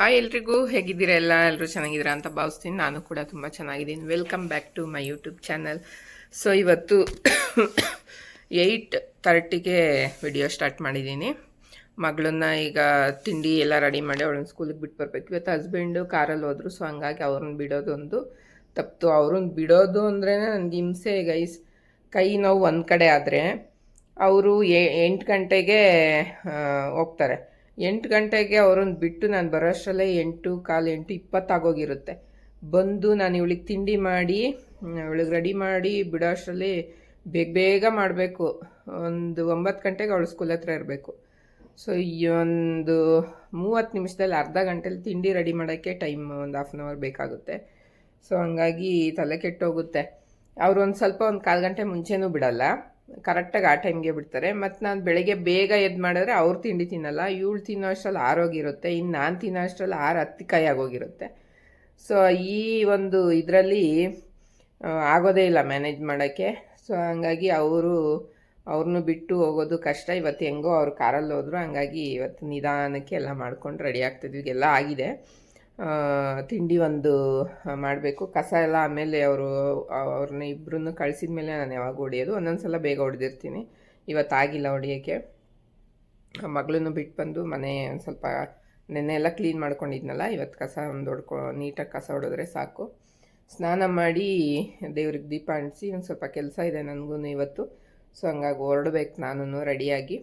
Hi ಎಲ್ರಿಗೂ, ಹೇಗಿದ್ದೀರಾ ಎಲ್ಲ? ಎಲ್ಲರೂ ಚೆನ್ನಾಗಿದ್ದೀರಾ ಅಂತ ಭಾವಿಸ್ತೀನಿ. ನಾನು ಕೂಡ ತುಂಬ ಚೆನ್ನಾಗಿದ್ದೀನಿ. Welcome back to my YouTube channel so ಇವತ್ತು ಏಯ್ಟ್ ತರ್ಟಿಗೆ ವಿಡಿಯೋ ಸ್ಟಾರ್ಟ್ ಮಾಡಿದ್ದೀನಿ. ಮಗಳನ್ನ ಈಗ ತಿಂಡಿ ಎಲ್ಲ ರೆಡಿ ಮಾಡಿ ಅವಳನ್ನ ಸ್ಕೂಲಿಗೆ ಬಿಟ್ಟು ಬರಬೇಕು. ಇವತ್ತು ಹಸ್ಬೆಂಡು ಕಾರಲ್ಲಿ ಹೋದರು ಸೊ ಹಂಗಾಗಿ ಅವ್ರನ್ನ ಬಿಡೋದೊಂದು ತಪ್ಪಿತು ಅವ್ರನ್ನ ಬಿಡೋದು ಅಂದ್ರೆ ನನಗೆ ಹಿಂಸೆ ಗೈಸ್ ಕೈ ನೋವು ಒಂದು ಕಡೆ ಆದರೆ, ಅವರು ಎಂಟು ಗಂಟೆಗೆ ಹೋಗ್ತಾರೆ. ಎಂಟು ಗಂಟೆಗೆ ಅವ್ರನ್ನ ಬಿಟ್ಟು ನಾನು ಬರೋಷ್ಟರಲ್ಲೇ ಎಂಟು, ಕಾಲು ಎಂಟು ಇಪ್ಪತ್ತಾಗೋಗಿರುತ್ತೆ. ಬಂದು ನಾನು ಇವಳಿಗೆ ತಿಂಡಿ ಮಾಡಿ, ಇವಳಿಗೆ ರೆಡಿ ಮಾಡಿ ಬಿಡೋ ಅಷ್ಟರಲ್ಲಿ ಬೇಗ ಬೇಗ ಮಾಡಬೇಕು. ಒಂದು ಒಂಬತ್ತು ಗಂಟೆಗೆ ಅವಳು ಸ್ಕೂಲ್ ಹತ್ರ ಇರಬೇಕು. ಸೊ ಈ ಒಂದು ಮೂವತ್ತು ನಿಮಿಷದಲ್ಲಿ ಅರ್ಧ ಗಂಟೆಲಿ ತಿಂಡಿ ರೆಡಿ ಮಾಡೋಕ್ಕೆ ಟೈಮ್ ಒಂದು ಹಾಫ್ ಆನ್ ಅವರ್ ಬೇಕಾಗುತ್ತೆ. ಸೊ ಹಂಗಾಗಿ ತಲೆ ಕೆಟ್ಟೋಗುತ್ತೆ. ಅವ್ರು ಒಂದು ಸ್ವಲ್ಪ ಒಂದು ಕಾಲು ಗಂಟೆ ಮುಂಚೆನೂ ಬಿಡಲ್ಲ. ಕರೆಕ್ಟಾಗಿ ಆ ಟೈಮ್ಗೆ ಬಿಡ್ತಾರೆ. ಮತ್ತು ನಾನು ಬೆಳಗ್ಗೆ ಬೇಗ ಎದ್ದು ಮಾಡಿದ್ರೆ ಅವ್ರು ತಿಂಡಿ ತಿನ್ನಲ್ಲ, ಇವಳು ತಿನ್ನೋ ಅಷ್ಟರಲ್ಲಿ ಆರೋಗಿರುತ್ತೆ ಇನ್ನು ನಾನು ತಿನ್ನೋ ಅಷ್ಟರಲ್ಲಿ ಆರು ಹತ್ತಿ ಕೈ ಆಗೋಗಿರುತ್ತೆ. ಸೊ ಈ ಒಂದು ಇದರಲ್ಲಿ ಆಗೋದೇ ಇಲ್ಲ ಮ್ಯಾನೇಜ್ ಮಾಡೋಕ್ಕೆ. ಸೊ ಹಂಗಾಗಿ ಅವರು ಅವ್ರನ್ನೂ ಬಿಟ್ಟು ಹೋಗೋದು ಕಷ್ಟ. ಇವತ್ತು ಹೆಂಗೋ ಅವ್ರು ಕಾರಲ್ಲಿ ಹೋದ್ರು, ಹಂಗಾಗಿ ಇವತ್ತು ನಿಧಾನಕ್ಕೆ ಎಲ್ಲ ಮಾಡ್ಕೊಂಡು ರೆಡಿ ಆಗ್ತಿದ್ವಿ. ಎಲ್ಲ ಆಗಿದೆ. ತಿಂಡಿ ಒಂದು ಮಾಡಬೇಕು. ಕಸ ಎಲ್ಲ ಆಮೇಲೆ ಅವರು, ಅವ್ರನ್ನ ಇಬ್ಬರನ್ನು ಕಳಿಸಿದ ಮೇಲೆ ನಾನು ಯಾವಾಗ ಹೊಡೆಯೋದು ಒಂದೊಂದು ಸಲ ಬೇಗ ಹೊಡೆದಿರ್ತೀನಿ. ಇವತ್ತು ಆಗಿಲ್ಲ ಹೊಡಿಯೋಕ್ಕೆ ಮಗಳನ್ನು ಬಿಟ್ಟು ಬಂದು ಮನೆ ಒಂದು ಸ್ವಲ್ಪ ನೆನ್ನೆ ಎಲ್ಲ ಕ್ಲೀನ್ ಮಾಡ್ಕೊಂಡಿದ್ನಲ್ಲ, ಇವತ್ತು ಕಸ ಒಂದು ಹೊಡ್ಕೊ, ನೀಟಾಗಿ ಕಸ ಹೊಡೆದ್ರೆ ಸಾಕು. ಸ್ನಾನ ಮಾಡಿ ದೇವ್ರಿಗೆ ದೀಪ ಅಂಟಿಸಿ ಒಂದು ಸ್ವಲ್ಪ ಕೆಲಸ ಇದೆ ನನಗೂ ಇವತ್ತು. ಸೊ, ಹಂಗಾಗಿ ಹೊರಡ್ಬೇಕು ನಾನು ರೆಡಿಯಾಗಿ.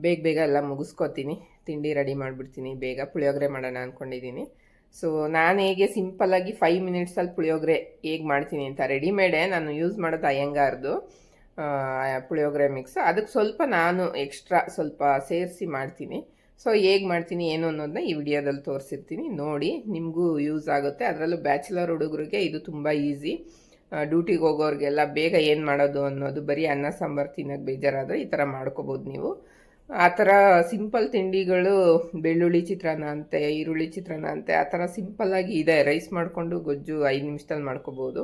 ಬೇಗ ಬೇಗ ಎಲ್ಲ ಮುಗಿಸ್ಕೊತೀನಿ. ತಿಂಡಿ ರೆಡಿ ಮಾಡಿಬಿಡ್ತೀನಿ. ಬೇಗ ಪುಳಿಯೋಗರೆ ಮಾಡೋಣ ಅಂದ್ಕೊಂಡಿದ್ದೀನಿ ಸೊ ನಾನು ಹೇಗೆ ಸಿಂಪಲ್ಲಾಗಿ ಫೈವ್ ಮಿನಿಟ್ಸಲ್ಲಿ ಪುಳಿಯೋಗರೆ ಹೇಗೆ ಮಾಡ್ತೀನಿ ಅಂತ ರೆಡಿಮೇಡೇ ನಾನು ಯೂಸ್ ಮಾಡೋದು ಅಯ್ಯಂಗಾರ್ದು ಪುಳಿಯೋಗರೆ ಮಿಕ್ಸ್ ಅದಕ್ಕೆ ಸ್ವಲ್ಪ ನಾನು ಎಕ್ಸ್ಟ್ರಾ ಸ್ವಲ್ಪ ಸೇರಿಸಿ ಮಾಡ್ತೀನಿ. ಸೊ ಹೇಗೆ ಮಾಡ್ತೀನಿ, ಏನು ಅನ್ನೋದನ್ನ ಈ ವಿಡಿಯೋದಲ್ಲಿ ತೋರಿಸಿರ್ತೀನಿ. ನೋಡಿ, ನಿಮಗೂ ಯೂಸ್ ಆಗುತ್ತೆ. ಅದರಲ್ಲೂ ಬ್ಯಾಚುಲರ್ ಹುಡುಗರಿಗೆ ಇದು ತುಂಬ ಈಸಿ ಡ್ಯೂಟಿಗೆ ಹೋಗೋರಿಗೆಲ್ಲ ಬೇಗ ಏನು ಮಾಡೋದು ಅನ್ನೋದು, ಬರೀ ಅನ್ನ, ಸಾಂಬಾರು ತಿನ್ನೋಕ್ಕೆ ಬೇಜಾರಾದರೆ ಈ ಥರ ಮಾಡ್ಕೋಬೋದು ನೀವು. ಆ ಥರ ಸಿಂಪಲ್ ತಿಂಡಿಗಳು ಬೆಳ್ಳುಳ್ಳಿ ಚಿತ್ರಾನ್ನ ಅಂತೆ, ಈರುಳ್ಳಿ ಚಿತ್ರಾನ್ನ ಅಂತೆ, ಆ ಥರ ಸಿಂಪಲ್ಲಾಗಿ ಇದೆ. ರೈಸ್ ಮಾಡಿಕೊಂಡು ಗೊಜ್ಜು ಐದು ನಿಮಿಷದಲ್ಲಿ ಮಾಡ್ಕೋಬೋದು.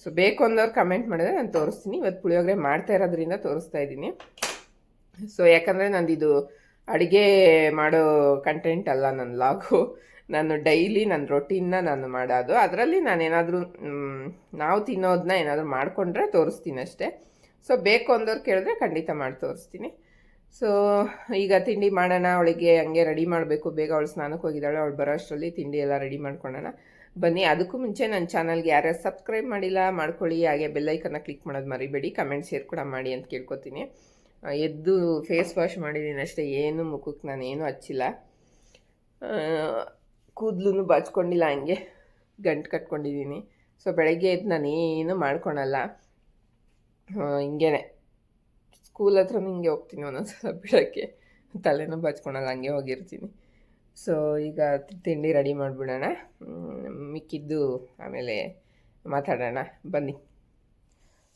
ಸೊ ಬೇಕು ಅಂದವ್ರು ಕಮೆಂಟ್ ಮಾಡಿದ್ರೆ ನಾನು ತೋರಿಸ್ತೀನಿ. ಇವತ್ತು ಪುಳಿಯೋಗರೆ ಮಾಡ್ತಾ ಇರೋದ್ರಿಂದ ತೋರಿಸ್ತಾ ಇದ್ದೀನಿ. ಸೊ ಯಾಕಂದರೆ ಇದು ಅಡುಗೆ ಮಾಡೋ ಕಂಟೆಂಟ್ ಅಲ್ಲ ನನ್ನ ಲಾಗು ನಾನು ಡೈಲಿ ನನ್ನ ರೊಟೀನ್ನ ನಾನು ಮಾಡೋದು. ಅದರಲ್ಲಿ ನಾನು ಏನಾದರೂ ನಾವು ತಿನ್ನೋದನ್ನ ಏನಾದರೂ ಮಾಡಿಕೊಂಡ್ರೆ ತೋರಿಸ್ತೀನಿ ಅಷ್ಟೇ. ಸೊ ಬೇಕು ಅಂದವ್ರು ಕೇಳಿದ್ರೆ ಖಂಡಿತ ಮಾಡಿ ತೋರಿಸ್ತೀನಿ. ಸೊ ಈಗ ತಿಂಡಿ ಮಾಡೋಣ, ಅವಳಿಗೆ ಹಂಗೆ ರೆಡಿ ಮಾಡಬೇಕು. ಬೇಗ ಅವಳು ಸ್ನಾನಕ್ಕೆ ಹೋಗಿದ್ದಾಳೆ, ಅವಳು ಬರೋ ಅಷ್ಟರಲ್ಲಿ ತಿಂಡಿ ಎಲ್ಲ ರೆಡಿ ಮಾಡ್ಕೊಳ್ಳೋಣ ಬನ್ನಿ, ಅದಕ್ಕೂ ಮುಂಚೆ ನನ್ನ ಚಾನಲ್ಗೆ ಯಾರ್ಯಾರು ಸಬ್ಸ್ಕ್ರೈಬ್ ಮಾಡಿಲ್ಲ, ಮಾಡ್ಕೊಳ್ಳಿ. ಹಾಗೆ ಬೆಲ್ಲೈಕನ್ನ ಕ್ಲಿಕ್ ಮಾಡೋದು ಮರಿಬೇಡಿ. ಕಮೆಂಟ್ ಶೇರ್ ಕೂಡ ಮಾಡಿ ಅಂತ ಕೇಳ್ಕೊತೀನಿ. ಎದ್ದು ಫೇಸ್ ವಾಶ್ ಮಾಡಿದ್ದೀನಿ ಅಷ್ಟೇ. ಏನು ಮುಖಕ್ಕೆ ನಾನು ಏನೂ ಹಚ್ಚಿಲ್ಲ. ಕೂದಲು ಬಾಚ್ಕೊಂಡಿಲ್ಲ, ಹಂಗೆ ಗಂಟು ಕಟ್ಕೊಂಡಿದ್ದೀನಿ. ಸೊ ಬೆಳಗ್ಗೆ ಎದ್ದು ನಾನು ಏನು ಮಾಡ್ಕೊಳಲ್ಲ ಹಿಂಗೇನೆ. ಸ್ಕೂಲ್ ಹತ್ರ ಹಿಂಗೆ ಹೋಗ್ತೀನಿ ಒಂದೊಂದ್ಸಲ ಬಿಡೋಕ್ಕೆ. ತಲೆನೂ ಬಚ್ಕೊಳಲ್ಲ ಹಂಗೆ ಹೋಗಿರ್ತೀನಿ. ಸೊ ಈಗ ತಿಂಡಿ ರೆಡಿ ಮಾಡಿಬಿಡೋಣ. ಮಿಕ್ಕಿದ್ದು ಆಮೇಲೆ ಮಾತಾಡೋಣ. ಬನ್ನಿ.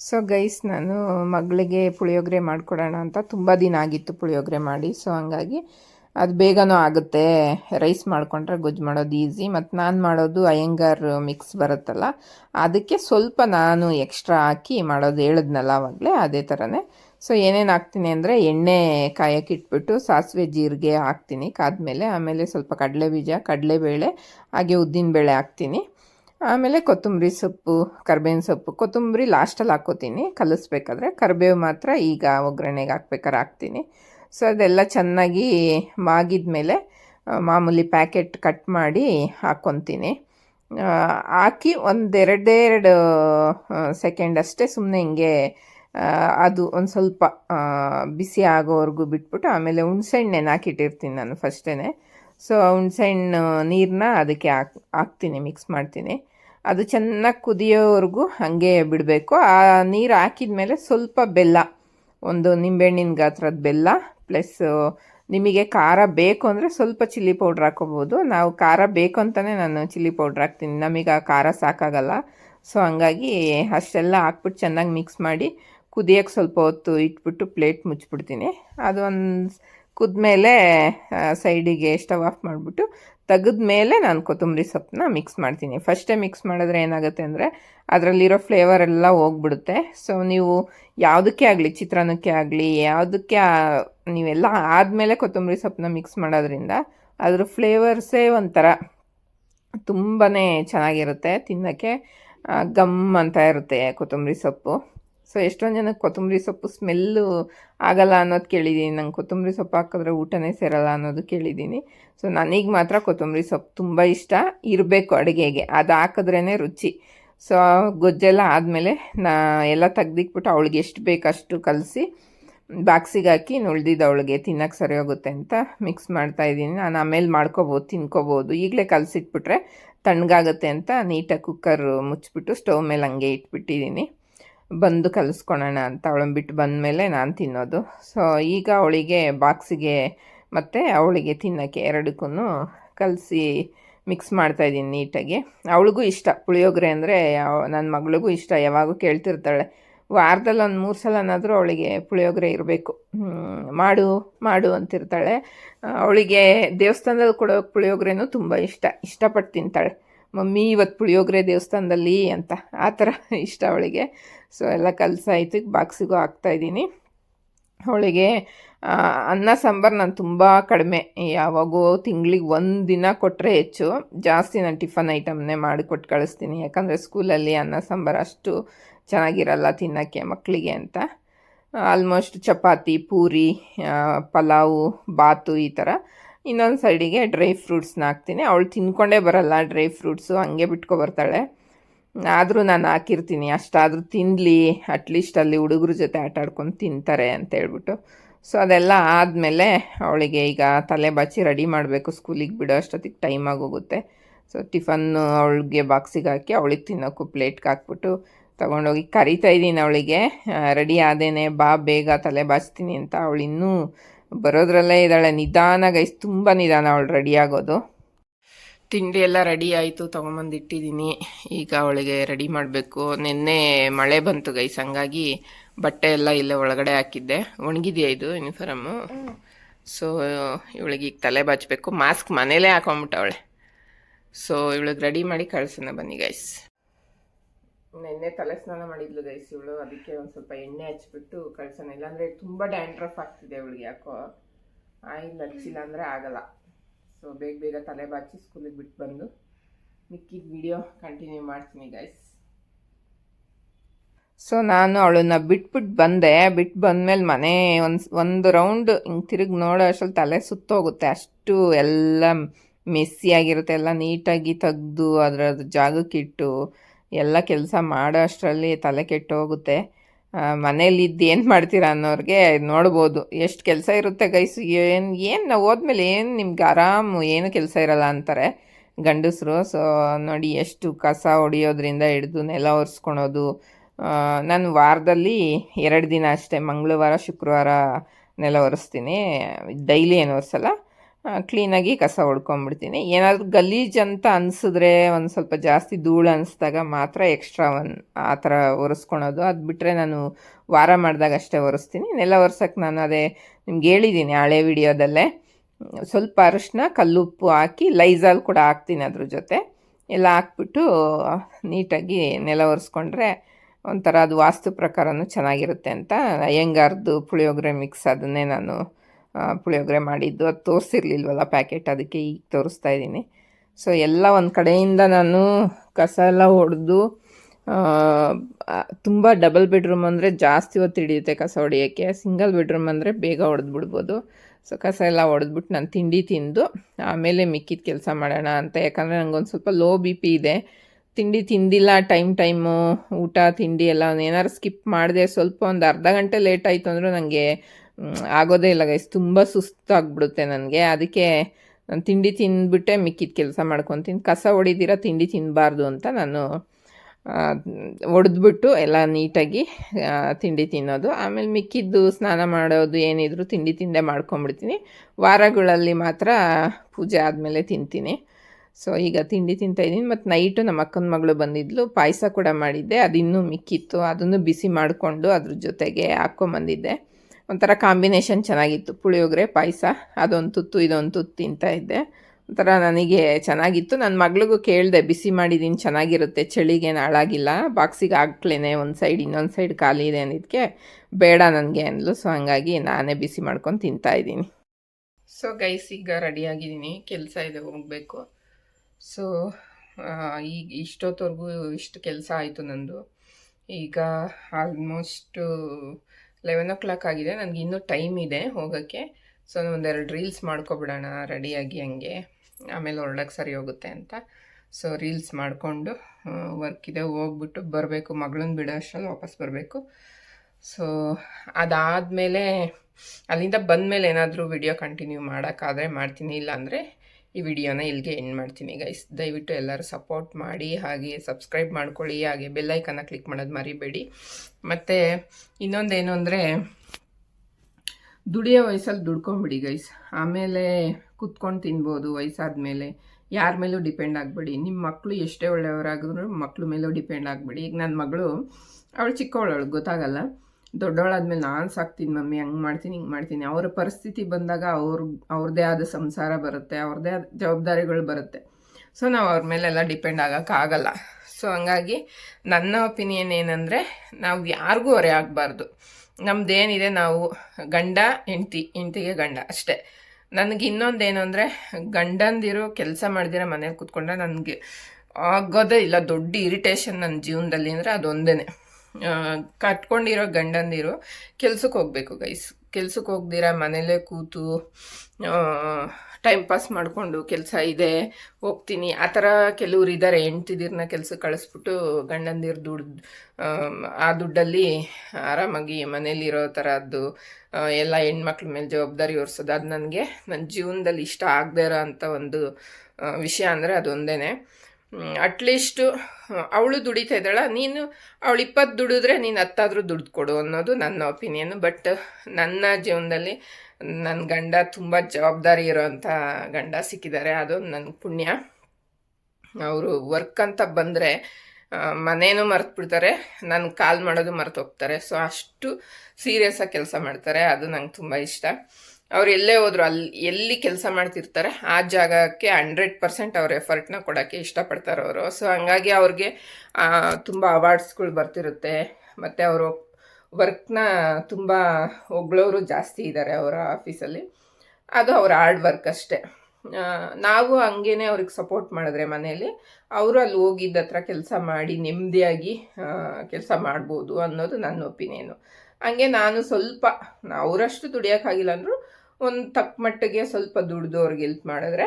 ಸೊ ಗೈಸ್ ನಾನು ಮಗಳಿಗೆ ಪುಳಿಯೋಗರೆ ಮಾಡಿಕೊಡೋಣ ಅಂತ ತುಂಬ ದಿನ ಆಗಿತ್ತು ಪುಳಿಯೋಗರೆ ಮಾಡಿ. ಸೊ ಹಂಗಾಗಿ ಅದು ಬೇಗನೂ ಆಗುತ್ತೆ. ರೈಸ್ ಮಾಡಿಕೊಂಡ್ರೆ ಗೊಜ್ಜು ಮಾಡೋದು ಈಸಿ ಮತ್ತು ನಾನು ಮಾಡೋದು ಅಯ್ಯಂಗಾರ್ ಮಿಕ್ಸ್ ಬರುತ್ತಲ್ಲ, ಅದಕ್ಕೆ ಸ್ವಲ್ಪ ನಾನು ಎಕ್ಸ್ಟ್ರಾ ಹಾಕಿ ಮಾಡೋದು ಹೇಳಿದ್ನಲ್ಲ ಆವಾಗಲೇ ಅದೇ ಥರನೇ ಸೊ ಏನೇನು ಹಾಕ್ತೀನಿ ಅಂದರೆ ಎಣ್ಣೆ ಕಾಯಕ್ಕೆ ಇಟ್ಬಿಟ್ಟು ಸಾಸಿವೆ ಜೀರಿಗೆ ಹಾಕ್ತೀನಿ. ಕಾದ್ಮೇಲೆ ಆಮೇಲೆ ಸ್ವಲ್ಪ ಕಡಲೆ ಬೀಜ, ಕಡಲೆಬೇಳೆ, ಹಾಗೆ ಉದ್ದಿನಬೇಳೆ ಹಾಕ್ತೀನಿ. ಆಮೇಲೆ ಕೊತ್ತಂಬರಿ ಸೊಪ್ಪು, ಕರ್ಬೇವಿನ ಸೊಪ್ಪು, ಕೊತ್ತಂಬರಿ ಲಾಸ್ಟಲ್ಲಿ ಹಾಕ್ಕೋತೀನಿ ಕಲಿಸ್ಬೇಕಾದ್ರೆ ಕರಿಬೇವು ಮಾತ್ರ ಈಗ ಒಗ್ಗರಣೆಗೆ ಹಾಕ್ಬೇಕಾದ್ರೆ ಹಾಕ್ತೀನಿ. ಸೊ ಅದೆಲ್ಲ ಚೆನ್ನಾಗಿ ಮಾಗಿದ ಮೇಲೆ ಮಾಮೂಲಿ ಪ್ಯಾಕೆಟ್ ಕಟ್ ಮಾಡಿ ಹಾಕ್ಕೊತೀನಿ. ಹಾಕಿ ಒಂದೆರಡೆರಡು ಸೆಕೆಂಡ್ ಅಷ್ಟೇ ಸುಮ್ಮನೆ ಹಿಂಗೆ ಅದು ಒಂದು ಸ್ವಲ್ಪ ಬಿಸಿ ಆಗೋವರೆಗೂ ಬಿಟ್ಬಿಟ್ಟು ಆಮೇಲೆ ಹುಣ್ಸೆಹಣ್ಣು ನೆನಾಕಿಟ್ಟಿರ್ತೀನಿ ನಾನು ಫಸ್ಟೇ ಸೊ ಹುಣ್ಸೆಹಣ್ಣು ನೀರನ್ನ ಅದಕ್ಕೆ ಹಾಕ್, ಹಾಕ್ತೀನಿ ಮಿಕ್ಸ್ ಮಾಡ್ತೀನಿ. ಅದು ಚೆನ್ನಾಗಿ ಕುದಿಯೋವರೆಗೂ ಹಾಗೆ ಬಿಡಬೇಕು. ಆ ನೀರು ಹಾಕಿದ ಮೇಲೆ ಸ್ವಲ್ಪ ಬೆಲ್ಲ, ಒಂದು ನಿಂಬೆಹಣ್ಣಿನ ಗಾತ್ರದ ಬೆಲ್ಲ, ಪ್ಲಸ್ ನಿಮಗೆ ಖಾರ ಬೇಕು ಅಂದರೆ ಸ್ವಲ್ಪ ಚಿಲ್ಲಿ ಪೌಡ್ರ್ ಹಾಕೋಬೋದು. ನಾವು ಖಾರ ಬೇಕು ಅಂತಲೇ ನಾನು ಚಿಲ್ಲಿ ಪೌಡ್ರ್ ಹಾಕ್ತೀನಿ. ನಮಗೆ ಆ ಖಾರ ಸಾಕಾಗಲ್ಲ. ಸೊ ಹಂಗಾಗಿ ಅಷ್ಟೆಲ್ಲ ಹಾಕ್ಬಿಟ್ಟು ಚೆನ್ನಾಗಿ ಮಿಕ್ಸ್ ಮಾಡಿ ಕುದಿಯೋಕ್ಕೆ ಸ್ವಲ್ಪ ಹೊತ್ತು ಇಟ್ಬಿಟ್ಟು ಪ್ಲೇಟ್ ಮುಚ್ಚಿಬಿಡ್ತೀನಿ. ಅದು ಒಂದು ಕುದ್ಮೇಲೆ ಸೈಡಿಗೆ ಸ್ಟವ್ ಆಫ್ ಮಾಡಿಬಿಟ್ಟು ತೆಗೆದ ಮೇಲೆ ನಾನು ಕೊತ್ತಂಬರಿ ಸೊಪ್ಪನ್ನ ಮಿಕ್ಸ್ ಮಾಡ್ತೀನಿ. ಫಸ್ಟೇ ಮಿಕ್ಸ್ ಮಾಡಿದ್ರೆ ಏನಾಗುತ್ತೆ ಅಂದರೆ, ಅದರಲ್ಲಿರೋ ಫ್ಲೇವರ್ ಎಲ್ಲ ಹೋಗ್ಬಿಡುತ್ತೆ. ಸೊ ನೀವು ಯಾವುದಕ್ಕೆ ಆಗಲಿ, ಚಿತ್ರಾನ್ನಕ್ಕೆ ಆಗಲಿ, ಯಾವುದಕ್ಕೆ ನೀವೆಲ್ಲ ಆದಮೇಲೆ ಕೊತ್ತಂಬರಿ ಸೊಪ್ಪನ್ನ ಮಿಕ್ಸ್ ಮಾಡೋದ್ರಿಂದ ಅದ್ರ ಫ್ಲೇವರ್ಸೇ ಒಂಥರ ತುಂಬಾ ಚೆನ್ನಾಗಿರುತ್ತೆ. ತಿನ್ನೋಕ್ಕೆ ಗಮ್ ಅಂತ ಇರುತ್ತೆ ಕೊತ್ತಂಬರಿ ಸೊಪ್ಪು. ಸೊ, ಎಷ್ಟೊಂದು ಜನಕ್ಕೆ ಕೊತ್ತಂಬರಿ ಸೊಪ್ಪು ಸ್ಮೆಲ್ಲು ಆಗಲ್ಲ ಅನ್ನೋದು ಕೇಳಿದ್ದೀನಿ ನಂಗೆ ಕೊತ್ತಂಬರಿ ಸೊಪ್ಪು ಹಾಕಿದ್ರೆ ಊಟನೇ ಸೇರಲ್ಲ ಅನ್ನೋದು ಕೇಳಿದ್ದೀನಿ ಸೊ, ನನಗೆ ಮಾತ್ರ ಕೊತ್ತಂಬರಿ ಸೊಪ್ಪು ತುಂಬ ಇಷ್ಟ. ಇರಬೇಕು ಅಡುಗೆಗೆ. ಅದು ಹಾಕಿದ್ರೇ ರುಚಿ. ಸೊ, ಗೊಜ್ಜೆಲ್ಲ ಆದಮೇಲೆ ನಾ ಎಲ್ಲ ತೆಗ್ದಿಕ್ಬಿಟ್ಟು ಅವಳಿಗೆ ಎಷ್ಟು ಬೇಕು ಅಷ್ಟು ಕಲಸಿ, ಬಾಕ್ಸಿಗೆ ಹಾಕಿ ನುಳ್ದಿದ್ದು ಅವಳಿಗೆ ತಿನ್ನಕ್ಕೆ ಸರಿ ಹೋಗುತ್ತೆ ಅಂತ ಮಿಕ್ಸ್ ಮಾಡ್ತಾ ಇದ್ದೀನಿ. ನಾನು ಆಮೇಲೆ ಮಾಡ್ಕೋಬೋದು, ತಿನ್ಕೋಬೋದು. ಈಗಲೇ ಕಲಸಿಟ್ಬಿಟ್ರೆ ತಣ್ಣಗಾಗುತ್ತೆ ಅಂತ ನೀಟಾಗಿ ಕುಕ್ಕರ್ ಮುಚ್ಚಿಬಿಟ್ಟು ಸ್ಟವ್ ಮೇಲೆ ಹಂಗೆ ಇಟ್ಬಿಟ್ಟಿದ್ದೀನಿ ಬಂದು ಕಲಿಸ್ಕೊಳೋಣ ಅಂತ ಅವಳನ್ನ ಬಿಟ್ಟು ಬಂದಮೇಲೆ ನಾನು ತಿನ್ನೋದು. ಸೊ ಈಗ ಅವಳಿಗೆ ಬಾಕ್ಸಿಗೆ ಮತ್ತು ಅವಳಿಗೆ ತಿನ್ನೋಕ್ಕೆ ಎರಡಕ್ಕೂ ಕಲಸಿ ಮಿಕ್ಸ್ ಮಾಡ್ತಾಯಿದ್ದೀನಿ ನೀಟಾಗಿ. ಅವಳಿಗೂ ಇಷ್ಟ. ಪುಳಿಯೋಗರೆ ಅಂದರೆ ನನ್ನ ಮಗಳಿಗೂ ಇಷ್ಟ. ಯಾವಾಗೂ ಕೇಳ್ತಿರ್ತಾಳೆ. ವಾರದಲ್ಲಿ ಒಂದು ಮೂರು ಸಲನಾದರೂ ಅವಳಿಗೆ ಪುಳಿಯೋಗರೆ ಇರಬೇಕು. ಮಾಡು ಮಾಡು ಅಂತಿರ್ತಾಳೆ. ಅವಳಿಗೆ ದೇವಸ್ಥಾನದಲ್ಲಿ ಕೊಡೋ ಪುಳಿಯೋಗರೆನೂ ತುಂಬ ಇಷ್ಟ. ಇಷ್ಟಪಟ್ಟು ತಿಂತಾಳೆ. ಮಮ್ಮಿ ಇವತ್ತು ಪುಳಿಯೋಗರೆ ದೇವಸ್ಥಾನದಲ್ಲಿ ಅಂತ. ಆ ಥರ ಇಷ್ಟ ಅವಳಿಗೆ. ಸೊ ಎಲ್ಲ ಕಲಸಾಯಿತು ಈಗ ಬಾಕ್ಸಿಗೂ ಹಾಕ್ತಾಯಿದ್ದೀನಿ ಅವಳಿಗೆ ಅನ್ನ, ಸಾಂಬಾರು ನಾನು ತುಂಬ ಕಡಿಮೆ. ಯಾವಾಗೋ ತಿಂಗಳಿಗೆ ಒಂದು ದಿನ ಕೊಟ್ಟರೆ ಹೆಚ್ಚು. ಜಾಸ್ತಿ ನಾನು ಟಿಫನ್ ಐಟಮ್ನೇ ಮಾಡಿ ಕೊಟ್ಟು ಕಳಿಸ್ತೀನಿ. ಯಾಕಂದರೆ ಸ್ಕೂಲಲ್ಲಿ ಅನ್ನ, ಸಾಂಬಾರು ಅಷ್ಟು ಚೆನ್ನಾಗಿರಲ್ಲ ತಿನ್ನೋಕ್ಕೆ ಮಕ್ಕಳಿಗೆ ಅಂತ. ಆಲ್ಮೋಸ್ಟ್ ಚಪಾತಿ, ಪೂರಿ ಪಲಾವು, ಬಾತು ಈ ಥರ. ಇನ್ನೊಂದು ಸೈಡಿಗೆ ಡ್ರೈ ಫ್ರೂಟ್ಸ್ನ ಹಾಕ್ತೀನಿ. ಅವಳು ತಿನ್ಕೊಂಡೇ ಬರಲ್ಲ, ಡ್ರೈ ಫ್ರೂಟ್ಸು ಹಂಗೆ ಬಿಟ್ಕೊ ಬರ್ತಾಳೆ. ಆದರೂ ನಾನು ಹಾಕಿರ್ತೀನಿ, ಅಷ್ಟಾದರೂ ತಿನ್ನಲಿ ಅಟ್ಲೀಸ್ಟ್ ಅಲ್ಲಿ ಹುಡುಗರ ಜೊತೆ ಆಟ ಆಡ್ಕೊಂಡು ತಿಂತಾರೆ ಅಂತ ಹೇಳ್ಬಿಟ್ಟು ಸೊ ಅದೆಲ್ಲ ಆದಮೇಲೆ ಅವಳಿಗೆ ಈಗ ತಲೆ ಬಾಚಿ ರೆಡಿ ಮಾಡಬೇಕು, ಸ್ಕೂಲಿಗೆ ಬಿಡೋ ಅಷ್ಟೊತ್ತಿಗೆ ಟೈಮ್ ಆಗೋಗುತ್ತೆ. ಸೊ ಟಿಫನ್ನು ಅವಳಿಗೆ ಬಾಕ್ಸಿಗೆ ಹಾಕಿ ಅವಳಿಗೆ ತಿನ್ನೋಕ್ಕೂ ಪ್ಲೇಟ್ಗೆ ಹಾಕ್ಬಿಟ್ಟು ತೊಗೊಂಡೋಗಿ ಕರಿತಾ ಇದ್ದೀನಿ ಅವಳಿಗೆ. ರೆಡಿ ಆದೇನೆ ಬಾ, ಬೇಗ ತಲೆ ಬಾಚ್ತೀನಿ ಅಂತ ಅವಳು ಇನ್ನೂ ಬರೋದ್ರಲ್ಲೇ ಇದ್ದಾಳೆ. ನಿಧಾನ ಗೈಸ್ ತುಂಬ ನಿಧಾನ ಅವಳು ರೆಡಿ ಆಗೋದು. ತಿಂಡಿ ಎಲ್ಲ ರೆಡಿ ಆಯಿತು. ತೊಗೊಂಬಂದು ಇಟ್ಟಿದ್ದೀನಿ ಈಗ ಅವಳಿಗೆ ರೆಡಿ ಮಾಡಬೇಕು. ನಿನ್ನೆ ಮಳೆ ಬಂತು ಗೈಸ್ ಹಂಗಾಗಿ ಬಟ್ಟೆ ಎಲ್ಲ ಇಲ್ಲೇ ಒಳಗಡೆ ಹಾಕಿದ್ದೆ. ಒಣಗಿದೆಯಾ ಇದು ಯೂನಿಫಾರಮ್ಮು ಸೊ ಇವಳಿಗೆ ಈಗ ತಲೆ ಬಾಚಬೇಕು. ಮಾಸ್ಕ್ ಮನೇಲೇ ಹಾಕೊಂಬಿಟ್ಟವಳೆ. ಸೊ ಇವಳಿಗೆ ರೆಡಿ ಮಾಡಿ ಕಳ್ಸೋಣ ಬನ್ನಿ ಗೈಸ್ ನಿನ್ನೆ ತಲೆ ಸ್ನಾನ ಮಾಡಿದ್ಲು ಗೈಸ್ ಇವಳು, ಅದಕ್ಕೆ ಒಂದು ಸ್ವಲ್ಪ ಎಣ್ಣೆ ಹಚ್ಬಿಟ್ಟು ಕಳ್ಸೋಣ. ಇಲ್ಲಾಂದರೆ ತುಂಬ ಡ್ಯಾಂಡ್ರಫ್ ಆಗ್ತಿದೆ ಅವಳಿಗೆ, ಯಾಕೋ? ಆಯಿಲ್ ಹಚ್ಚಿಲ್ಲ ಅಂದರೆ ಆಗಲ್ಲ. ಸೊ ಬೇಗ ಬೇಗ ತಲೆ ಬಾಚಿ ಸ್ಕೂಲಿಗೆ ಬಿಟ್ಟು ಬಂದು ಮಿಕ್ಕಿದ ವಿಡಿಯೋ ಕಂಟಿನ್ಯೂ ಮಾಡ್ತೀನಿ ಗೈಸ್ ಸೊ ನಾನು ಅವಳನ್ನ ಬಿಟ್ಬಿಟ್ಟು ಬಂದೆ. ಬಿಟ್ಟು ಬಂದಮೇಲೆ ಮನೆ ಒಂದು ಒಂದು ರೌಂಡ್ ಹಿಂಗೆ ತಿರುಗಿ ನೋಡೋ ಅಷ್ಟರಲ್ಲಿ ತಲೆ ಸುತ್ತೋಗುತ್ತೆ. ಅಷ್ಟು ಎಲ್ಲ ಮೆಸ್ಸಿಯಾಗಿರುತ್ತೆ ಎಲ್ಲ ನೀಟಾಗಿ ತೆಗೆದು ಅದರ ಜಾಗಕ್ಕಿಟ್ಟು. ಎಲ್ಲ ಕೆಲಸ ಮಾಡೋ ಅಷ್ಟರಲ್ಲಿ ತಲೆ ಕೆಟ್ಟೋಗುತ್ತೆ. ಮನೇಲಿ ಇದ್ದು ಏನು ಮಾಡ್ತೀರಾ ಅನ್ನೋರಿಗೆ ನೋಡ್ಬೋದು. ಎಷ್ಟು ಕೆಲಸ ಇರುತ್ತೆ ಗೈಸ್? ಏನು ಏನು ನಾವು ಹೋದ್ಮೇಲೆ ಏನು ನಿಮ್ಗೆ ಆರಾಮು ಏನು ಕೆಲಸ ಇರಲ್ಲ ಅಂತಾರೆ ಗಂಡಸರು. ಸೊ ನೋಡಿ ಎಷ್ಟು ಕಸ ಹೊಡಿಯೋದ್ರಿಂದ ಹಿಡಿದು ನೆಲ ಒರೆಸ್ಕೊಳೋದು. ನಾನು ವಾರದಲ್ಲಿ ಎರಡು ದಿನ ಅಷ್ಟೇ, ಮಂಗಳವಾರ, ಶುಕ್ರವಾರ ನೆಲ ಒರೆಸ್ತೀನಿ. ಡೈಲಿ ಏನು ಒರೆಸಲ್ಲ. ಕ್ಲೀನಾಗಿ ಕಸ ಹೊಡ್ಕೊಂಬಿಡ್ತೀನಿ ಏನಾದರೂ ಗಲೀಜ್ ಅಂತ ಅನಿಸಿದ್ರೆ ಒಂದು ಸ್ವಲ್ಪ ಜಾಸ್ತಿ ಧೂಳು ಅನಿಸ್ದಾಗ ಮಾತ್ರ ಎಕ್ಸ್ಟ್ರಾ ಒಂದು ಆ ಥರ ಒರೆಸ್ಕೊಳೋದು. ಅದು ಬಿಟ್ಟರೆ ನಾನು ವಾರ ಮಾಡಿದಾಗ ಅಷ್ಟೇ ಒರೆಸ್ತೀನಿ. ನೆಲ ಒರೆಸೋಕೆ ನಾನು ಅದೇ ನಿಮ್ಗೆ ಹೇಳಿದ್ದೀನಿ ಹಳೆ ವಿಡಿಯೋದಲ್ಲೇ. ಸ್ವಲ್ಪ ಅರಿಶಿನ, ಕಲ್ಲುಪ್ಪು ಹಾಕಿ ಲೈಝಾಲ್ ಕೂಡ ಹಾಕ್ತೀನಿ ಅದ್ರ ಜೊತೆ. ಎಲ್ಲ ಹಾಕ್ಬಿಟ್ಟು ನೀಟಾಗಿ ನೆಲ ಒರೆಸ್ಕೊಂಡ್ರೆ ಒಂಥರ ಅದು ವಾಸ್ತು ಪ್ರಕಾರನೂ ಚೆನ್ನಾಗಿರುತ್ತೆ ಅಂತ. ಅಯ್ಯಂಗಾರ್ದು ಪುಳಿಯೋಗರೆ ಮಿಕ್ಸ್ ಅದನ್ನೇ ನಾನು ಪುಳಿಯೋಗರೆ ಮಾಡಿದ್ದು. ಅದು ತೋರಿಸಿರ್ಲಿಲ್ವಲ್ಲ ಪ್ಯಾಕೆಟ್? ಅದಕ್ಕೆ ಈಗ ತೋರಿಸ್ತಾ ಇದ್ದೀನಿ. ಸೊ ಎಲ್ಲ ಒಂದು ಕಡೆಯಿಂದ ನಾನು ಕಸ ಎಲ್ಲ ಹೊಡೆದು ತುಂಬ ಡಬಲ್ ಬೆಡ್ರೂಮ್ ಅಂದರೆ ಜಾಸ್ತಿ ಹೊತ್ತು ಹಿಡಿಯುತ್ತೆ ಕಸ ಹೊಡೆಯೋಕ್ಕೆ ಸಿಂಗಲ್ ಬೆಡ್ರೂಮ್ ಅಂದರೆ ಬೇಗ ಹೊಡೆದು ಬಿಡ್ಬೋದು ಸೊ ಕಸ ಎಲ್ಲ ಹೊಡೆದ್ಬಿಟ್ಟು ನಾನು ತಿಂಡಿ ತಿಂದು, ಆಮೇಲೆ ಮಿಕ್ಕಿದ ಕೆಲಸ ಮಾಡೋಣ ಅಂತ. ಯಾಕಂದರೆ ನನಗೊಂದು ಸ್ವಲ್ಪ ಲೋ ಬಿ ಪಿ ಇದೆ. ತಿಂಡಿ ತಿಂದಿಲ್ಲ, ಟೈಮ್ ಟೈಮು, ಊಟ, ತಿಂಡಿ ಎಲ್ಲ ಏನಾದ್ರು ಸ್ಕಿಪ್ ಮಾಡಿದೆ ಸ್ವಲ್ಪ ಒಂದು ಅರ್ಧ ಗಂಟೆ ಲೇಟ್ ಆಯಿತು ಅಂದರೂ ನನಗೆ ಆಗೋದೇ ಇಲ್ಲ ಗೈಸ್ ತುಂಬ ಸುಸ್ತಾಗ್ಬಿಡುತ್ತೆ ನನಗೆ. ಅದಕ್ಕೆ ನಾನು ತಿಂಡಿ ತಿಂದ್ಬಿಟ್ಟೆ ಮಿಕ್ಕಿದ ಕೆಲಸ ಮಾಡ್ಕೊತೀನಿ ಕಸ ಹೊಡಿದಿರ ತಿಂಡಿ ತಿನ್ನಬಾರ್ದು ಅಂತ ನಾನು ಒಡೆದ್ಬಿಟ್ಟು ಎಲ್ಲ ನೀಟಾಗಿ ತಿಂಡಿ ತಿನ್ನೋದು. ಆಮೇಲೆ ಮಿಕ್ಕಿದ್ದು ಸ್ನಾನ ಮಾಡೋದು ಏನಿದ್ರು ತಿಂಡಿ ತಿಂದೆ ಮಾಡ್ಕೊಂಬಿಡ್ತೀನಿ ವಾರಗಳಲ್ಲಿ ಮಾತ್ರ ಪೂಜೆ ಆದಮೇಲೆ ತಿಂತೀನಿ. ಸೊ ಈಗ ತಿಂಡಿ ತಿಂತಾಯಿದ್ದೀನಿ ಮತ್ತು ನೈಟು ನಮ್ಮ ಅಕ್ಕನ ಮಗಳು ಬಂದಿದ್ಲು. ಪಾಯಸ ಕೂಡ ಮಾಡಿದ್ದೆ. ಅದಿನ್ನೂ ಮಿಕ್ಕಿತ್ತು. ಅದನ್ನು ಬಿಸಿ ಮಾಡಿಕೊಂಡು ಅದ್ರ ಜೊತೆಗೆ ಹಾಕ್ಕೊಂಬಂದಿದ್ದೆ. ಒಂಥರ ಕಾಂಬಿನೇಷನ್ ಚೆನ್ನಾಗಿತ್ತು. ಪುಳಿಯೋಗರೆ, ಪಾಯಸ, ಅದೊಂದು ತುತ್ತು, ಇದೊಂದು ತುತ್ತು ತಿಂತಾ ಇದ್ದೆ. ಒಂಥರ ನನಗೆ ಚೆನ್ನಾಗಿತ್ತು. ನನ್ನ ಮಗಳಿಗೂ ಕೇಳಿದೆ, ಬಿಸಿ ಮಾಡಿದ್ದೀನಿ ಚೆನ್ನಾಗಿರುತ್ತೆ, ಚಳಿಗೆ ಹಾಳಾಗಿಲ್ಲ ಬಾಕ್ಸಿಗೆ ಹಾಕ್ಲೇನೆ ಒಂದು ಸೈಡ್, ಇನ್ನೊಂದು ಸೈಡ್ ಖಾಲಿ ಇದೆ ಅಂದಿದ್ದಕ್ಕೆ ಬೇಡ ನನಗೆ ಅಂದ್ಲು. ಸೊ, ಹಂಗಾಗಿ ನಾನೇ ಬಿಸಿ ಮಾಡ್ಕೊಂಡು ತಿಂತಾ ಇದ್ದೀನಿ. ಸೊ ಈಗ ರೆಡಿಯಾಗಿದ್ದೀನಿ. ಕೆಲಸ ಇದೆ, ಹೋಗಬೇಕು. ಸೊ ಈಗ ಇಷ್ಟೊತ್ತವರೆಗೂ ಇಷ್ಟು ಕೆಲಸ ಆಯಿತು ನಂದು. ಈಗ ಆಲ್ಮೋಸ್ಟು ಲೆವೆನ್ ಓ ಕ್ಲಾಕ್ ಆಗಿದೆ, ನನಗೆ ಇನ್ನೂ ಟೈಮ್ ಇದೆ ಹೋಗೋಕ್ಕೆ. ಸೊ ಒಂದೆರಡು ರೀಲ್ಸ್ ಮಾಡ್ಕೊಬಿಡೋಣ ರೆಡಿಯಾಗಿ ಹಂಗೆ. ಆಮೇಲೆ ಹೊರಡಕ್ಕೆ ಸರಿ ಹೋಗುತ್ತೆ ಅಂತ. ಸೊ ರೀಲ್ಸ್ ಮಾಡಿಕೊಂಡು ವರ್ಕ್ ಇದೆ, ಹೋಗ್ಬಿಟ್ಟು ಬರಬೇಕು. ಮಗಳನ್ನ ಬಿಡೋ ಅಷ್ಟರಲ್ಲಿ ವಾಪಸ್ ಬರಬೇಕು. ಸೊ ಅದಾದಮೇಲೆ ಅಲ್ಲಿಂದ ಬಂದಮೇಲೆ ಏನಾದರೂ ವಿಡಿಯೋ ಕಂಟಿನ್ಯೂ ಮಾಡೋಕ್ಕಾದರೆ ಮಾಡ್ತೀನಿ, ಇಲ್ಲಾಂದರೆ ಈ ವಿಡಿಯೋನ ಇಲ್ಲಿಗೆ ಎಂಡ್ ಮಾಡ್ತೀನಿ ಗೈಸ್ ದಯವಿಟ್ಟು ಎಲ್ಲರೂ ಸಪೋರ್ಟ್ ಮಾಡಿ, ಹಾಗೆ ಸಬ್ಸ್ಕ್ರೈಬ್ ಮಾಡ್ಕೊಳ್ಳಿ, ಹಾಗೆ ಬೆಲ್ಲೈಕನ್ನ ಕ್ಲಿಕ್ ಮಾಡೋದು ಮರಿಬೇಡಿ. ಮತ್ತು ಇನ್ನೊಂದೇನು ಅಂದರೆ, ದುಡಿಯೋ ವಯಸ್ಸಲ್ಲಿ ದುಡ್ಕೊಂಬಿಡಿ ಗೈಸ್ ಆಮೇಲೆ ಕುತ್ಕೊಂಡು ತಿನ್ಬೋದು ವಯಸ್ಸಾದ ಮೇಲೆ ಯಾರ ಮೇಲೂ ಡಿಪೆಂಡ್ ಆಗಬೇಡಿ. ನಿಮ್ಮ ಮಕ್ಕಳು ಎಷ್ಟೇ ಒಳ್ಳೆಯವರಾಗಿದ್ರು ಮಕ್ಕಳು ಮೇಲೂ ಡಿಪೆಂಡ್ ಆಗಬೇಡಿ. ಈಗ ನನ್ನ ಮಗಳು, ಅವಳು ಚಿಕ್ಕವಳು ಗೊತ್ತಾಗಲ್ಲ. ದೊಡ್ಡವಳಾದ್ಮೇಲೆ ನಾನು ಸಾಕ್ತೀನಿ ಮಮ್ಮಿ, ಹಂಗೆ ಮಾಡ್ತೀನಿ, ಹಿಂಗೆ ಮಾಡ್ತೀನಿ. ಅವರ ಪರಿಸ್ಥಿತಿ ಬಂದಾಗ ಅವ್ರ ಅವ್ರದ್ದೇ ಆದ ಸಂಸಾರ ಬರುತ್ತೆ ಅವ್ರದ್ದೇ ಆದ ಜವಾಬ್ದಾರಿಗಳು ಬರುತ್ತೆ. ಸೊ ನಾವು ಅವ್ರ ಮೇಲೆಲ್ಲ ಡಿಪೆಂಡ್ ಆಗೋಕ್ಕಾಗಲ್ಲ ಸೊ ಹಂಗಾಗಿ ನನ್ನ ಒಪಿನಿಯನ್ ಏನಂದರೆ, ನಾವು ಯಾರಿಗೂ ಹೊರೆ ಆಗಬಾರ್ದು. ನಮ್ದೇನಿದೆ ನಾವು ಗಂಡ, ಹೆಂಡ್ತಿ, ಹೆಂಡ್ತಿಗೆ ಗಂಡ ಅಷ್ಟೇ. ನನಗೆ ಇನ್ನೊಂದೇನು ಅಂದರೆ, ಗಂಡಂದಿರೋ ಕೆಲಸ ಮಾಡಿದಿರೋ ಮನೇಲಿ ಕೂತ್ಕೊಂಡ್ರೆ ನನಗೆ ಆಗೋದೇ ಇಲ್ಲ. ದೊಡ್ಡ ಇರಿಟೇಷನ್ ನನ್ನ ಜೀವನದಲ್ಲಿ ಅಂದರೆ ಅದೊಂದೇ ಕಟ್ಕೊಂಡಿರೋ ಗಂಡಂದಿರು ಕೆಲ್ಸಕ್ಕೆ ಹೋಗಬೇಕು ಗೈಸ್ ಕೆಲ್ಸಕ್ಕೆ ಹೋಗ್ದಿರ, ಮನೇಲೇ ಕೂತು ಟೈಮ್ ಪಾಸ್ ಮಾಡಿಕೊಂಡು ಕೆಲಸ ಇದೆ, ಹೋಗ್ತೀನಿ. ಆ ಥರ ಕೆಲವ್ರು ಇದ್ದಾರೆ ಹೆಂಡ್ತಿದ್ದೀರನ್ನ ಕೆಲ್ಸಕ್ಕೆ ಕಳಿಸ್ಬಿಟ್ಟು ಗಂಡಂದಿರು ದುಡ್ಡು ಆ ದುಡ್ಡಲ್ಲಿ ಆರಾಮಾಗಿ ಮನೇಲಿರೋ ಥರದ್ದು ಎಲ್ಲ ಹೆಣ್ಮಕ್ಳ ಮೇಲೆ ಜವಾಬ್ದಾರಿ ಹೊರ್ಸೋದು ಅದು ನನಗೆ ನನ್ನ ಜೀವನದಲ್ಲಿ ಇಷ್ಟ ಆಗದೇ ಇರೋ ಅಂಥ ಒಂದು ವಿಷಯ ಅಂದರೆ ಅದೊಂದೇ ಅಟ್ಲೀಸ್ಟು ಅವಳು ದುಡಿತಾ ಇದ್ದಾಳ. ನೀನು ಅವಳು ಇಪ್ಪತ್ತು ದುಡಿದ್ರೆ ನೀನು ಹತ್ತಾದರೂ ದುಡ್ದು ಕೊಡು ಅನ್ನೋದು ನನ್ನ ಒಪಿನಿಯನ್ ಬಟ್ ನನ್ನ ಜೀವನದಲ್ಲಿ ನನ್ನ ಗಂಡ ತುಂಬ ಜವಾಬ್ದಾರಿ ಇರೋವಂಥ ಗಂಡ ಸಿಕ್ಕಿದ್ದಾರೆ. ಅದು ನನ್ನ ಪುಣ್ಯ. ಅವರು ವರ್ಕ್ ಅಂತ ಬಂದರೆ ಮನೇನೂ ಮರ್ತು ಬಿಡ್ತಾರೆ ನನ್ನ ಕಾಲ್ ಮಾಡೋದು ಮರೆತು ಹೋಗ್ತಾರೆ ಸೊ ಅಷ್ಟು ಸೀರಿಯಸ್ಸಾಗಿ ಕೆಲಸ ಮಾಡ್ತಾರೆ. ಅದು ನಂಗೆ ತುಂಬ ಇಷ್ಟ. ಅವ್ರು ಎಲ್ಲೇ ಹೋದ್ರು ಅಲ್ಲಿ ಎಲ್ಲಿ ಕೆಲಸ ಮಾಡ್ತಿರ್ತಾರೆ, ಆ ಜಾಗಕ್ಕೆ ಹಂಡ್ರೆಡ್ ಪರ್ಸೆಂಟ್ ಅವ್ರ ಎಫರ್ಟ್ನ ಕೊಡೋಕ್ಕೆ ಇಷ್ಟಪಡ್ತಾರೆ ಅವರು. ಸೊ ಹಂಗಾಗಿ ಅವ್ರಿಗೆ ತುಂಬ ಅವಾರ್ಡ್ಸ್ಗಳು ಬರ್ತಿರುತ್ತೆ. ಮತ್ತು ಅವರು ವರ್ಕ್ನ ತುಂಬ ಹೊಗಳೋರು ಜಾಸ್ತಿ ಇದ್ದಾರೆ ಅವರ ಆಫೀಸಲ್ಲಿ ಅದು ಅವ್ರ ಹಾರ್ಡ್ ವರ್ಕ್ ಅಷ್ಟೇ. ನಾವು ಹಂಗೇನೆ ಅವ್ರಿಗೆ ಸಪೋರ್ಟ್ ಮಾಡಿದ್ರೆ ಮನೆಯಲ್ಲಿ, ಅವರು ಅಲ್ಲಿ ಹೋಗಿದ್ದ ಹತ್ರ ಕೆಲಸ ಮಾಡಿ ನೆಮ್ಮದಿಯಾಗಿ ಕೆಲಸ ಮಾಡ್ಬೋದು ಅನ್ನೋದು ನನ್ನ ಒಪಿನಿಯನು ಹಂಗೆ ನಾನು ಸ್ವಲ್ಪ ಅವರಷ್ಟು ದುಡಿಯೋಕ್ಕಾಗಿಲ್ಲ ಅಂದರೂ ಒಂದು ತಕ್ಕ ಮಟ್ಟಿಗೆ ಸ್ವಲ್ಪ ದುಡ್ದು ಅವ್ರಿಗೆ ಹೆಲ್ಪ್ ಮಾಡಿದ್ರೆ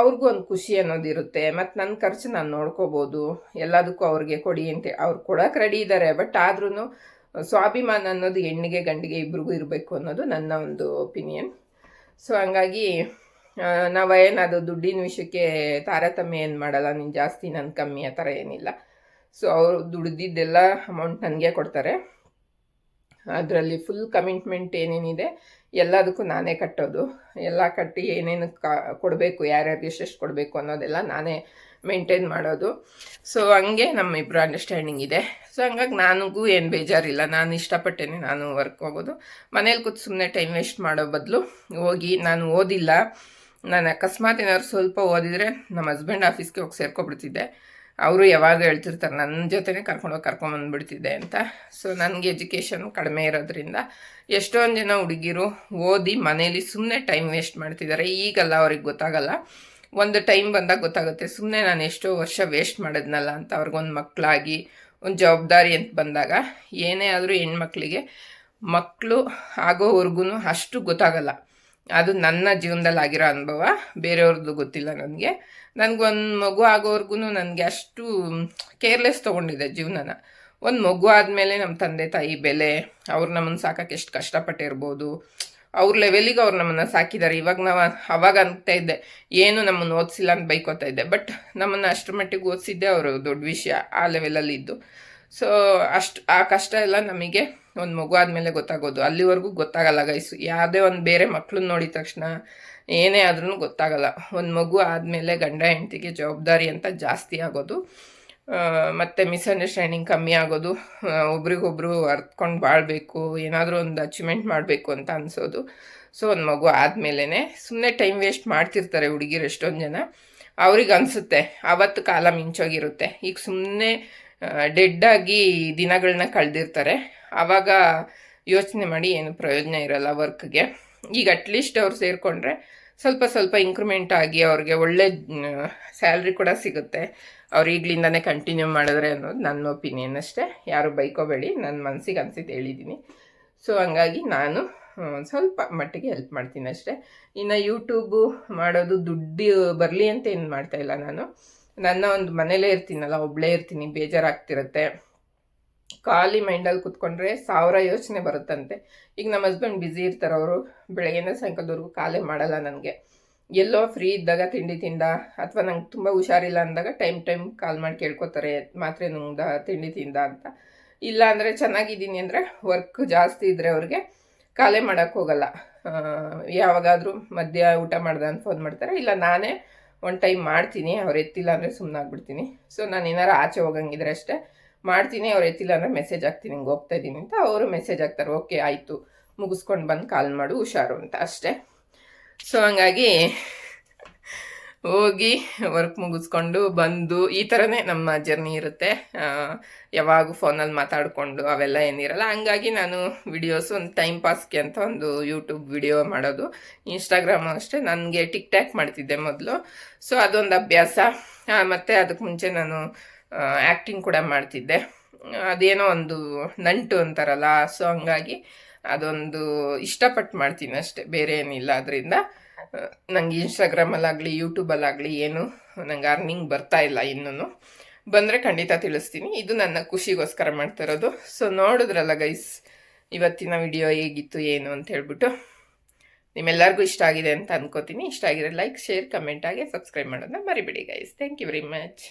ಅವ್ರಿಗೂ ಒಂದು ಖುಷಿ ಅನ್ನೋದಿರುತ್ತೆ ಮತ್ತು ನನ್ನ ಖರ್ಚು ನಾನು ನೋಡ್ಕೋಬೋದು. ಎಲ್ಲದಕ್ಕೂ ಅವ್ರಿಗೆ ಕೊಡಿ ಅಂತ ಅವ್ರು ಕೊಡೋಕೆ ರೆಡಿ ಇದ್ದಾರೆ ಬಟ್ ಆದ್ರೂ ಸ್ವಾಭಿಮಾನ ಅನ್ನೋದು ಹೆಣ್ಣಿಗೆ ಗಂಡಿಗೆ ಇಬ್ರಿಗೂ ಇರಬೇಕು ಅನ್ನೋದು ನನ್ನ ಒಂದು ಒಪಿನಿಯನ್ ಸೊ ಹಂಗಾಗಿ ನಾವು ಏನಾದರೂ ದುಡ್ಡಿನ ವಿಷಯಕ್ಕೆ ತಾರತಮ್ಯ ಏನು ಮಾಡಲ್ಲ. ನೀನು ಜಾಸ್ತಿ ನನ್ನ ಕಮ್ಮಿ ಆ ಥರ ಏನಿಲ್ಲ. ಸೊ ಅವರು ದುಡ್ದಿದ್ದೆಲ್ಲ ಅಮೌಂಟ್ ನನಗೆ ಕೊಡ್ತಾರೆ. ಅದರಲ್ಲಿ ಫುಲ್ ಕಮಿಟ್ಮೆಂಟ್ ಏನೇನಿದೆ, ಎಲ್ಲದಕ್ಕೂ ನಾನೇ ಕಟ್ಟೋದು. ಎಲ್ಲ ಕಟ್ಟಿ ಏನೇನು ಕಾ, ಕೊಡಬೇಕು, ಯಾರ್ಯಾರು ಎಷ್ಟೆಷ್ಟು ಕೊಡಬೇಕು ಅನ್ನೋದೆಲ್ಲ ನಾನೇ ಮೇಂಟೈನ್ ಮಾಡೋದು. ಸೊ ಹಂಗೆ ನಮ್ಮ ಇಬ್ಬರು ಅಂಡರ್ಸ್ಟ್ಯಾಂಡಿಂಗ್ ಇದೆ. ಸೊ ಹಂಗಾಗಿ ನನಗೂ ಏನು ಬೇಜಾರಿಲ್ಲ. ನಾನು ಇಷ್ಟಪಟ್ಟೇನೆ ನಾನು ವರ್ಕ್ ಹೋಗೋದು. ಮನೇಲಿ ಕೂತು ಸುಮ್ಮನೆ ಟೈಮ್ ವೇಸ್ಟ್ ಮಾಡೋ ಬದಲು ಹೋಗಿ ನಾನು ಓದಿಲ್ಲ. ನಾನು ಅಕಸ್ಮಾತ್ ಏನಾದ್ರು ಸ್ವಲ್ಪ ಓದಿದರೆ ನಮ್ಮ ಹಸ್ಬೆಂಡ್ ಆಫೀಸ್ಗೆ ಹೋಗಿ ಸೇರ್ಕೊಬಿಡ್ತಿದ್ದೆ. ಅವರು ಯಾವಾಗ ಹೇಳ್ತಿರ್ತಾರೆ ನನ್ನ ಜೊತೆನೇ ಕರ್ಕೊಂಡೋಗಿ ಕರ್ಕೊಂಬಂದ್ಬಿಡ್ತಿದ್ದೆ ಅಂತ. ಸೊ ನನಗೆ ಎಜುಕೇಷನ್ ಕಡಿಮೆ ಇರೋದ್ರಿಂದ ಎಷ್ಟೊಂದು ಜನ ಹುಡುಗಿರು ಓದಿ ಮನೇಲಿ ಸುಮ್ಮನೆ ಟೈಮ್ ವೇಸ್ಟ್ ಮಾಡ್ತಿದ್ದಾರೆ. ಈಗಲ್ಲ ಅವ್ರಿಗೆ ಗೊತ್ತಾಗಲ್ಲ. ಒಂದು ಟೈಮ್ ಬಂದಾಗ ಗೊತ್ತಾಗುತ್ತೆ ಸುಮ್ಮನೆ ನಾನು ಎಷ್ಟೋ ವರ್ಷ ವೇಸ್ಟ್ ಮಾಡಿದ್ನಲ್ಲ ಅಂತ ಅವ್ರಿಗೊಂದು ಮಕ್ಕಳಾಗಿ ಒಂದು ಜವಾಬ್ದಾರಿ ಅಂತ ಬಂದಾಗ ಏನೇ ಆದರೂ ಹೆಣ್ಮಕ್ಳಿಗೆ ಮಕ್ಕಳು ಆಗೋವರೆಗೂ ಅಷ್ಟು ಗೊತ್ತಾಗಲ್ಲ. ಅದು ನನ್ನ ಜೀವನದಲ್ಲಿ ಆಗಿರೋ ಅನುಭವ, ಬೇರೆಯವ್ರದ್ದು ಗೊತ್ತಿಲ್ಲ ನನಗೆ. ನನಗೊಂದು ಮಗು ಆಗೋವರೆಗೂ ನನಗೆ ಅಷ್ಟು ಕೇರ್ಲೆಸ್ ತೊಗೊಂಡಿದ್ದೆ ಜೀವನನ. ಒಂದು ಮಗು ಆದಮೇಲೆ ನಮ್ಮ ತಂದೆ ತಾಯಿ ಬೆಲೆ, ಅವ್ರು ನಮ್ಮನ್ನು ಸಾಕಕ್ಕೆ ಎಷ್ಟು ಕಷ್ಟಪಟ್ಟಿರ್ಬೋದು, ಅವ್ರ ಲೆವೆಲಿಗೆ ಅವ್ರು ನಮ್ಮನ್ನು ಸಾಕಿದ್ದಾರೆ ಇವಾಗ ನಾವು ಅವಾಗ ಅಂತ ಇದ್ದೆ, ಏನು ನಮ್ಮನ್ನು ಓದಿಸಿಲ್ಲ ಅಂತ ಬೈಕೋತಾ ಇದ್ದೆ ಬಟ್ ನಮ್ಮನ್ನು ಅಷ್ಟರ ಮಟ್ಟಿಗೆ ಓದಿಸಿದ್ದೆ ಅವರು ದೊಡ್ಡ ವಿಷಯ ಆ ಲೆವೆಲಲ್ಲಿ ಇದ್ದು. ಸೊ ಅಷ್ಟು ಆ ಕಷ್ಟ ಎಲ್ಲ ನಮಗೆ ಒಂದು ಮಗು ಆದಮೇಲೆ ಗೊತ್ತಾಗೋದು. ಅಲ್ಲಿವರೆಗೂ ಗೊತ್ತಾಗಲ್ಲ ಗೈಸು ಯಾವುದೇ ಒಂದು ಬೇರೆ ಮಕ್ಕಳನ್ನ ನೋಡಿದ ತಕ್ಷಣ ಏನೇ ಆದ್ರೂ ಗೊತ್ತಾಗಲ್ಲ. ಒಂದು ಮಗು ಆದಮೇಲೆ ಗಂಡ ಹೆಂಡತಿಗೆ ಜವಾಬ್ದಾರಿ ಅಂತ ಜಾಸ್ತಿ ಆಗೋದು. ಮತ್ತು ಮಿಸ್ಅಂಡರ್ಸ್ಟ್ಯಾಂಡಿಂಗ್ ಕಮ್ಮಿ ಆಗೋದು. ಒಬ್ರಿಗೊಬ್ರು ಅರ್ತ್ಕೊಂಡು ಬಾಳಬೇಕು, ಏನಾದರೂ ಒಂದು ಅಚೀವ್ಮೆಂಟ್ ಮಾಡಬೇಕು ಅಂತ ಅನಿಸೋದು. ಸೊ ಒಂದು ಮಗು ಆದಮೇಲೆ ಸುಮ್ಮನೆ ಟೈಮ್ ವೇಸ್ಟ್ ಮಾಡ್ತಿರ್ತಾರೆ ಹುಡುಗಿರು ಎಷ್ಟೊಂದು ಜನ. ಅವ್ರಿಗೆ ಅನಿಸುತ್ತೆ ಆವತ್ತು ಕಾಲ ಮಿಂಚೋಗಿರುತ್ತೆ. ಈಗ ಸುಮ್ಮನೆ ಡೆಡ್ಡಾಗಿ ದಿನಗಳನ್ನ ಕಳೆದಿರ್ತಾರೆ. ಆವಾಗ ಯೋಚನೆ ಮಾಡಿ ಏನು ಪ್ರಯೋಜನ ಇರಲ್ಲ ವರ್ಕ್ಗೆ. ಈಗ ಅಟ್ಲೀಸ್ಟ್ ಅವ್ರು ಸೇರಿಕೊಂಡ್ರೆ ಸ್ವಲ್ಪ ಸ್ವಲ್ಪ ಇಂಕ್ರಿಮೆಂಟ್ ಆಗಿ ಅವ್ರಿಗೆ ಒಳ್ಳೆ ಸ್ಯಾಲ್ರಿ ಕೂಡ ಸಿಗುತ್ತೆ. ಅವ್ರು ಈಗಲಿಂದನೇ ಕಂಟಿನ್ಯೂ ಮಾಡಿದ್ರೆ ಅನ್ನೋದು ನನ್ನ ಒಪಿನಿಯನ್ ಅಷ್ಟೇ. ಯಾರು ಬೈಕೋಬೇಡಿ ನನ್ನ ಮನಸ್ಸಿಗೆ ಅನಿಸಿದ್ದು ಹೇಳಿದ್ದೀನಿ ಸೊ ಹಂಗಾಗಿ ನಾನು ಸ್ವಲ್ಪ ಮಟ್ಟಿಗೆ ಹೆಲ್ಪ್ ಮಾಡ್ತೀನಿ ಅಷ್ಟೇ. ಇನ್ನು ಯೂಟ್ಯೂಬು ಮಾಡೋದು ದುಡ್ಡು ಬರಲಿ ಅಂತ ಏನು ಮಾಡ್ತಾ ಇಲ್ಲ ನಾನು. ನನ್ನ ಒಂದು ಮನೇಲೇ ಇರ್ತೀನಲ್ಲ ಒಬ್ಬಳೇ ಇರ್ತೀನಿ, ಬೇಜಾರಾಗ್ತಿರುತ್ತೆ. ಖಾಲಿ ಮೈಂಡಲ್ಲಿ ಕುತ್ಕೊಂಡ್ರೆ ಸಾವಿರ ಯೋಚನೆ ಬರುತ್ತಂತೆ. ಈಗ ನಮ್ಮ ಹಸ್ಬೆಂಡ್ ಬ್ಯುಸಿ ಇರ್ತಾರೆ ಅವರು, ಬೆಳಗ್ಗೆಯಿಂದ ಸಾಯಂಕಾಲದವರೆಗೂ ಕಾಲೇ ಮಾಡಲ್ಲ ನನಗೆ. ಎಲ್ಲೋ ಫ್ರೀ ಇದ್ದಾಗ ತಿಂಡಿ ತಿಂದ, ಅಥವಾ ನಂಗೆ ತುಂಬ ಹುಷಾರಿಲ್ಲ ಅಂದಾಗ ಟೈಮ್ ಟೈಮ್ ಕಾಲ್ ಮಾಡಿ ಕೇಳ್ಕೊತಾರೆ, ಮಾತ್ರೆ ನುಂಗ್ದ, ತಿಂಡಿ ತಿಂದ ಅಂತ. ಇಲ್ಲ ಅಂದರೆ ಚೆನ್ನಾಗಿದ್ದೀನಿ ಅಂದರೆ ವರ್ಕ್ ಜಾಸ್ತಿ ಇದ್ದರೆ ಅವ್ರಿಗೆ ಕಾಲೇ ಮಾಡೋಕ್ಕೋಗಲ್ಲ ಯಾವಾಗಾದರೂ ಮಧ್ಯ ಊಟ ಮಾಡ್ದೆ ಅಂತ ಫೋನ್ ಮಾಡ್ತಾರೆ. ಇಲ್ಲ ನಾನೇ ಒನ್ ಟೈಮ್ ಮಾಡ್ತೀನಿ, ಅವ್ರು ಎತ್ತಿಲ್ಲ ಅಂದರೆ ಸುಮ್ಮನೆ ಆಗ್ಬಿಡ್ತೀನಿ. ಸೊ ನಾನು ಏನಾರು ಆಚೆ ಹೋಗಂಗಿದ್ರೆ ಅಷ್ಟೇ ಮಾಡ್ತೀನಿ, ಅವ್ರು ಎತ್ತಿಲ್ಲ ಅಂದರೆ ಮೆಸೇಜ್ ಹಾಕ್ತೀನಿ, ಹಿಂಗೆ ಹೋಗ್ತಾ ಇದ್ದೀನಿ ಅಂತ ಅವರು ಮೆಸೇಜ್ ಹಾಕ್ತಾರೆ ಓಕೆ ಆಯಿತು, ಮುಗಿಸ್ಕೊಂಡು ಬಂದು ಕಾಲ್ ಮಾಡು, ಹುಷಾರು ಅಂತ ಅಷ್ಟೇ. ಸೊ ಹಂಗಾಗಿ ಹೋಗಿ ವರ್ಕ್ ಮುಗಿಸ್ಕೊಂಡು ಬಂದು ಈ ಥರನೇ ನಮ್ಮ ಜರ್ನಿ ಇರುತ್ತೆ. ಯಾವಾಗ ಫೋನಲ್ಲಿ ಮಾತಾಡಿಕೊಂಡು ಅವೆಲ್ಲ ಏನಿರಲ್ಲ. ಹಂಗಾಗಿ ನಾನು ವಿಡಿಯೋಸ್ ಒಂದು ಟೈಮ್ ಪಾಸ್ಗೆ ಅಂತ ಒಂದು ಯೂಟ್ಯೂಬ್ ವಿಡಿಯೋ ಮಾಡೋದು. ಇನ್ಸ್ಟಾಗ್ರಾಮು ಅಷ್ಟೇ. ನನಗೆ ಟಿಕ್ ಟ್ಯಾಕ್ ಮಾಡ್ತಿದ್ದೆ ಮೊದಲು. ಸೊ ಅದೊಂದು ಅಭ್ಯಾಸ. ಮತ್ತು ಅದಕ್ಕೆ ಮುಂಚೆ ನಾನು ಆ್ಯಕ್ಟಿಂಗ್ ಕೂಡ ಮಾಡ್ತಿದ್ದೆ. ಅದೇನೋ ಒಂದು ನಂಟು ಅಂತಾರಲ್ಲ ಸೊ ಹಂಗಾಗಿ ಅದೊಂದು ಇಷ್ಟಪಟ್ಟು ಮಾಡ್ತೀನಿ ಅಷ್ಟೇ. ಬೇರೆ ಏನಿಲ್ಲ ಅದರಿಂದ. ನಂಗೆ ಇನ್ಸ್ಟಾಗ್ರಾಮಲ್ಲಾಗಲಿ ಯೂಟ್ಯೂಬಲ್ಲಾಗಲಿ ಏನು, ನಂಗೆ ಅರ್ನಿಂಗ್ ಬರ್ತಾ ಇಲ್ಲ ಇನ್ನೂ ಬಂದರೆ ಖಂಡಿತ ತಿಳಿಸ್ತೀನಿ. ಇದು ನನ್ನ ಖುಷಿಗೋಸ್ಕರ ಮಾಡ್ತಾ ಇರೋದು. ಸೊ ನೋಡಿದ್ರಲ್ಲ ಗೈಸ್ ಇವತ್ತಿನ ವಿಡಿಯೋ ಹೇಗಿತ್ತು, ಏನು ಅಂತ ಹೇಳ್ಬಿಟ್ಟು. ನಿಮ್ಮೆಲ್ಲರಿಗೂ ಇಷ್ಟ ಆಗಿದೆ ಅಂತ ಅನ್ಕೋತೀನಿ. ಇಷ್ಟ ಆಗಿದ್ರೆ ಲೈಕ್ ಶೇರ್ ಕಮೆಂಟ್ ಆಗಿ ಸಬ್ಸ್ಕ್ರೈಬ್ ಮಾಡೋದನ್ನ ಮರಿಬೇಡಿ guys thank you very much